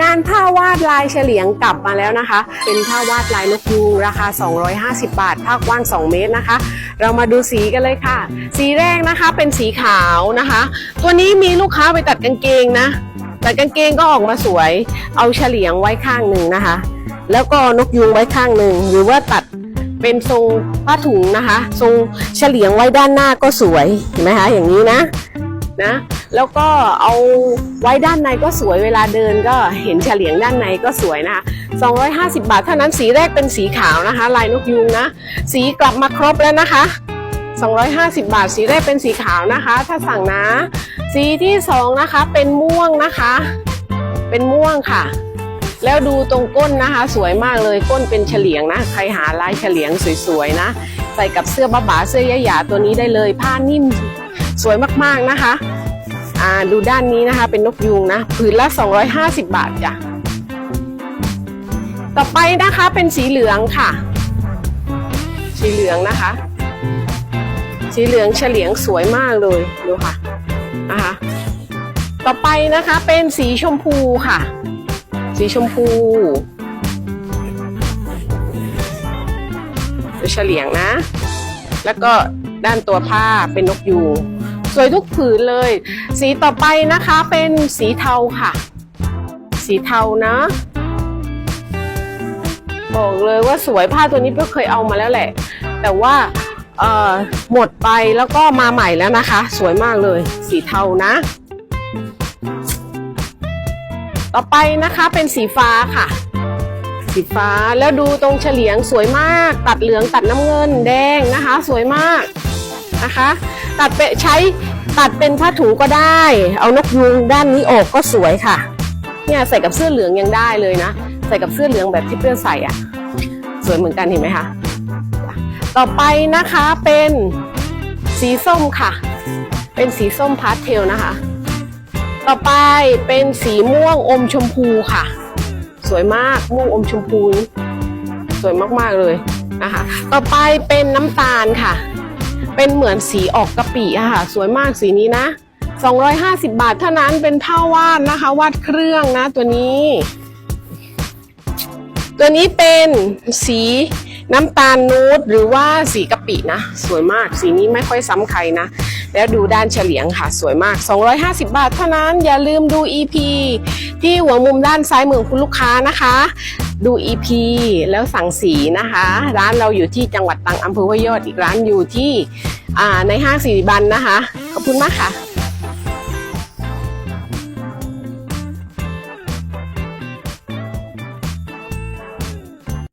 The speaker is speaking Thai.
งานผ้าวาดลายเฉลียงกลับมาแล้วนะคะ เป็นผ้าวาดลายนกยูงราคา 250 บาท ผ้ากว้าง 2 เมตรนะคะ เรามาดูสีกันเลยค่ะ สีแรกนะคะเป็นสีขาวนะคะ ตัวนี้มีลูกค้าไปตัดกางเกงนะตัดกางเกงก็ออกมาสวย เอาเฉลียงไว้ข้างหนึ่งนะคะ แล้วก็นกยูงไว้ข้างหนึ่งหรือว่าตัดเป็นทรงผ้าถุงนะคะ ทรงเฉลียงไว้ด้านหน้าก็สวยเห็นไหมคะอย่างนี้นะนะ แล้วก็เอาไว้ด้านในก็สวยเวลาเดินก็เห็นเฉลียงด้านในก็สวยนะคะ250 บาทเท่านั้นสีแรกเป็นสีขาวนะคะ ลายนกยูงนะ สีกลับมาครบแล้วนะคะ 250 บาท สีแรกเป็นสีขาวนะคะ ถ้าสั่งนะ สีที่สองนะคะเป็นม่วงนะคะ เป็นม่วงค่ะ แล้วดูตรงก้นนะคะ สวยมากเลยก้นเป็นเฉลียงนะ ใครหาลายเฉลียงสวยๆนะ ใส่กับเสื้อบ้าบาเสื้อยะหยาตัวนี้ได้เลยผ้านิ่มสวยมากๆนะคะ อ่าดูด้านนี้นะคะ เป็นนกยูงนะผืนละ 250 บาทจ้ะต่อไปนะคะเป็นสีเหลืองค่ะ สีเหลืองนะคะ สีเหลืองเฉลียงสวยมากเลยดูค่ะนะคะต่อไปนะคะเป็นสีชมพูค่ะ สีชมพูดูเฉลียงนะ แล้วก็ด้านตัวผ้าเป็นนกยูง สวยทุกผืนเลย สีต่อไปนะคะเป็นสีเทาค่ะ สีเทานะ บอกเลยว่าสวยผ้าตัวนี้เพิ่งเคยเอามาแล้วแหละ แต่ว่าเออหมดไปแล้วก็มาใหม่แล้วนะคะ สวยมากเลย สีเทานะ ต่อไปนะคะเป็นสีฟ้าค่ะ สีฟ้าแล้วดูตรงเฉลียงสวยมาก ตัดเหลืองตัดน้ำเงินแดงนะคะ สวยมาก นะคะ ตัดไปใช้ตัดเป็นผ้าถุงก็ได้ เอานกยูงด้านนี้ออกก็สวยค่ะ เนี่ยใส่กับเสื้อเหลืองยังได้เลยนะ ใส่กับเสื้อเหลืองแบบที่เพื่อนใส่อะ สวยเหมือนกันเห็นไหมคะ ต่อไปนะคะเป็นสีส้มค่ะ เป็นสีส้มพาสเทลนะคะ ต่อไปเป็นสีม่วงอมชมพูค่ะ สวยมากม่วงอมชมพู สวยมากๆเลยนะคะ ต่อไปเป็นน้ำตาลค่ะ เป็นเหมือนสีออกกะปิอะค่ะ สวยมากสีนี้นะ 250 บาทเท่านั้นเป็นผ้าวาดนะคะ วาดเครื่องนะตัวนี้ ตัวนี้เป็นสีน้ำตาลนูดหรือว่าสีกะปินะ สวยมากสีนี้ไม่ค่อยซ้ำใครนะ แล้วดูด้านเฉลียงค่ะ สวยมาก 250 บาทเท่านั้นอย่าลืมดู EP ที่หัวมุมด้านซ้ายมือคุณลูกค้านะคะ ดู EP แล้วสั่งสีนะคะ ร้านเราอยู่ที่จังหวัดตรังอำเภอห้วยยอดอีกร้านอยู่ที่ในห้างสีบันนะคะ ขอบคุณมากค่ะ